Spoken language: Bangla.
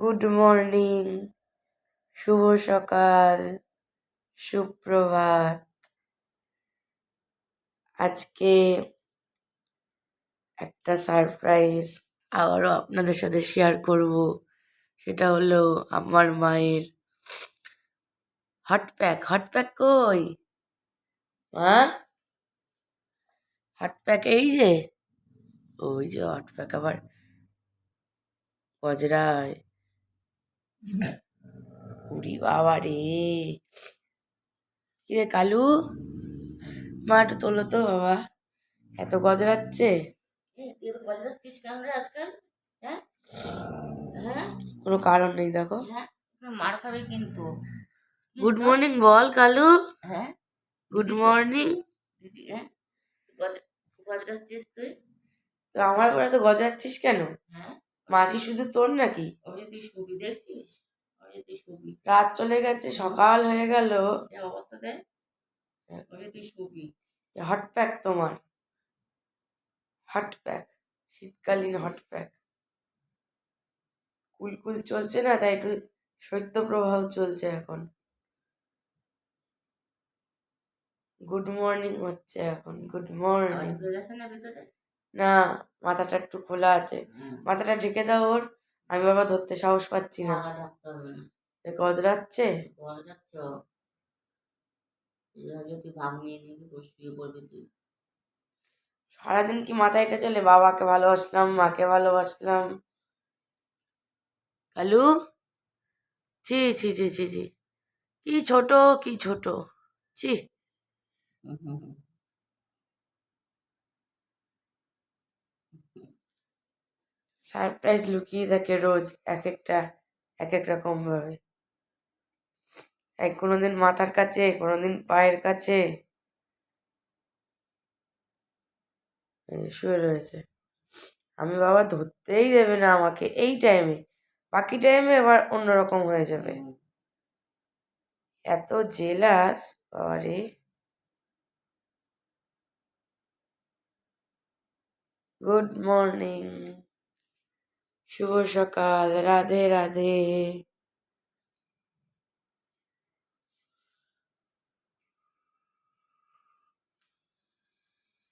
গুড মর্নিং শুভ সকাল। সুপ্রভাত। আজকে একটা সারপ্রাইজ আবারও আপনাদের সাথে শেয়ার করব। সেটা হলো আমার মায়ের হট প্যাক হট প্যাক কই? মা? হট প্যাক এই যে? ওই যে হট প্যাক আবার গজরায়। উরি বাবা রে। কিরে কালু? মা একটু তোলো তো বাবা। এত গজরাচ্ছে। গজরাচ্ছিস কেন রে আজকাল? হ্যাঁ? হ্যাঁ? কোনো কারণ নেই দেখো। হ্যাঁ? মার খাবে কিন্তু। গুড মর্নিং বল কালু। হ্যাঁ? গুড মর্নিং দিদি হ্যাঁ? গজরাচ্ছিস তুই? তো আমার পরে তো গজরাচ্ছিস কেন? হ্যাঁ? মা কি শুধু তোর নাকি? তুই শুবি দেখছিস? শুবি রাত চলে গেছে সকাল হয়ে গেল। যে অবস্থা ওই তুই শুবি হট প্যাক তোমার। হট প্যাক শীতকালীন হট প্যাক কুলকুল চলছে না তাই একটু শৈত্যপ্রবাহ চলছে এখন। গুড মর্নিং হচ্ছে এখন গুড মর্নিং। না ভেতরে? না মাথাটা একটু খোলা আছে। মাথাটা ঢেকে দাও ওর আমি বাবা ধরতে সাহস পাচ্ছি না। এ গজরাচ্ছে গজরাচ্ছ তুই ভাব নিয়ে নিবি বসিয়ে পড়বি তুই। সারাদিন কি মাথায় এটা চলে? বাবাকে ভালোবাসলাম মাকে ভালোবাসলাম। কালু? ছি ছি ছি ছি ছি। কি ছোট কি ছোট। ছি। সারপ্রাইজ লুকিয়ে থাকে রোজ এক একটা এক এক রকম ভাবে এক কোনোদিন মাথার কাছে, কোনোদিন পায়ের কাছে। শুয়ে রয়েছে। আমি বাবা ধরতেই দেবে না আমাকে এই টাইমে বাকি টাইমে এবার অন্যরকম হয়ে যাবে। এত জেলাস, বাবারে। গুড মর্নিং শুভ সকাল। রাধে রাধে।